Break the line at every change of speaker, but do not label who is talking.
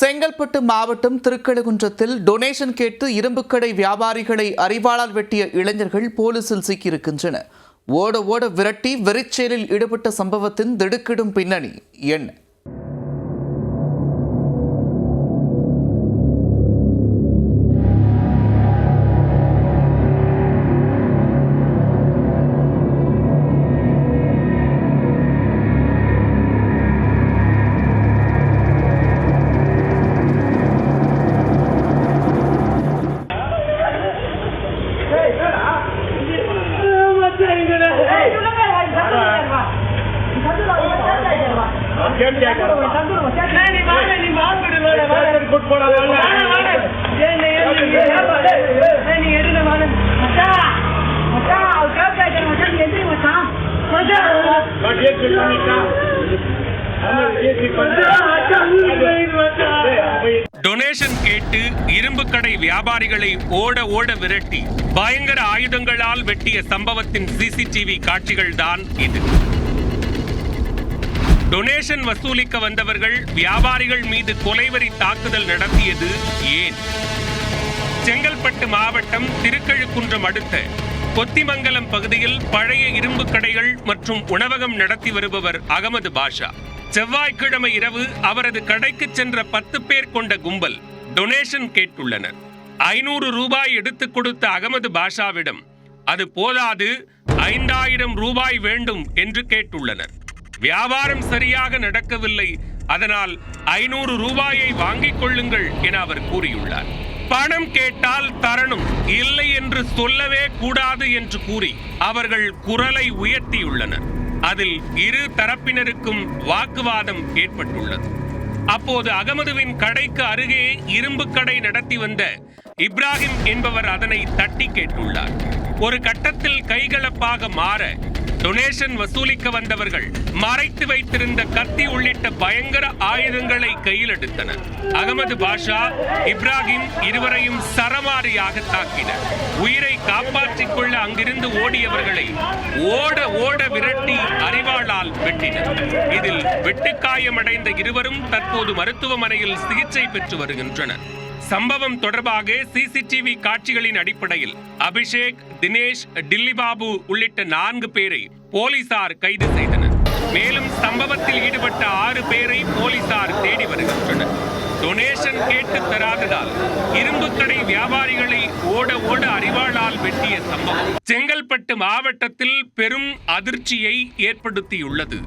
செங்கல்பட்டு மாவட்டம் திருக்கழுகுன்றத்தில் டொனேஷன் கேட்டு இரும்புக்கடை வியாபாரிகளை அறிவாளால் வெட்டிய இளைஞர்கள் போலீசில் சிக்கியிருக்கின்றனர். ஓட ஓட விரட்டி வெறிச்செயலில் ஈடுபட்ட சம்பவத்தின் திடுக்கிடும் பின்னணி என்ன?
டொனேஷன் கேட்டு இரும்பு கடை வியாபாரிகளை ஓட ஓட விரட்டி பயங்கர ஆயுதங்களால் வெட்டிய சம்பவத்தின் சிசிடிவி காட்சிகள் தான் இது. டொனேஷன் வசூலிக்க வந்தவர்கள் வியாபாரிகள் மீது கொலைவரி தாக்குதல் நடத்தியது ஏன்? செங்கல்பட்டு மாவட்டம் திருக்கழுக்குன்றம் அடுத்த கொத்திமங்கலம் பகுதியில் பழைய இரும்பு கடைகள் மற்றும் உணவகம் நடத்தி வருபவர் அகமது பாஷா. செவ்வாய்க்கிழமை இரவு அவரது கடைக்கு சென்ற பத்து பேர் கொண்ட கும்பல் டொனேஷன் கேட்டுள்ளனர். ஐநூறு ரூபாய் எடுத்துக் கொடுத்த அகமது பாஷாவிடம் அது போதாது ஐந்தாயிரம் ரூபாய் வேண்டும் என்று கேட்டுள்ளனர். வியாபாரம் சரியாக நடக்கவில்லை. அதனால் ஐநூறு ரூபாயை வாங்கிக் கொள்ளுங்கள் என அவர் கூறியுள்ளார். பணம் கேட்டால் தரணும் இல்லை என்று சொல்லவே கூடாது என்று கூறி அவர்கள் குரலை உயர்த்தியுள்ளனர். அதில் இரு தரப்பினருக்கும் வாக்குவாதம் ஏற்பட்டுள்ளது. அப்போது அகமதுவின் கடைக்கு அருகே இரும்பு கடை நடத்தி வந்த இப்ராஹிம் என்பவர் அதனை தட்டி கேட்டுள்ளார். ஒரு கட்டத்தில் கைகலப்பாக மாற டொனேஷன் வசூலிக்க வந்தவர்கள் மறைத்து வைத்திருந்த கத்தி உள்ளிட்ட பயங்கர ஆயுதங்களை கையில் எடுத்தனர் அகமது பாஷா இப்ராஹிம் இருவரையும் சரமாரியாக தாக்கினர். உயிரை காப்பாற்றிக் கொள்ள அங்கிருந்து ஓடியவர்களை ஓட ஓட விரட்டி அறிவாளால் வெட்டினர். இதில் வெட்டுக்காயமடைந்த இருவரும் தற்போது மருத்துவமனையில் சிகிச்சை பெற்று வருகின்றனர். சம்பவம் தொடர்பாக சிசிடிவி காட்சிகளின் அடிப்படையில் அபிஷேக் தினேஷ் டில்லிபாபு உள்ளிட்ட நான்கு பேரை போலீசார் கைது செய்தனர். மேலும் சம்பவத்தில் ஈடுபட்ட ஆறு பேரை போலீசார் தேடி வருகின்றனர். டொனேஷன் கேட்டு தராததால் இரும்பு கடை வியாபாரிகளை ஓட ஓட அறிவாளால் வெட்டிய சம்பவம். செங்கல்பட்டு மாவட்டத்தில் பெரும் அதிர்ச்சியை ஏற்படுத்தியுள்ளது.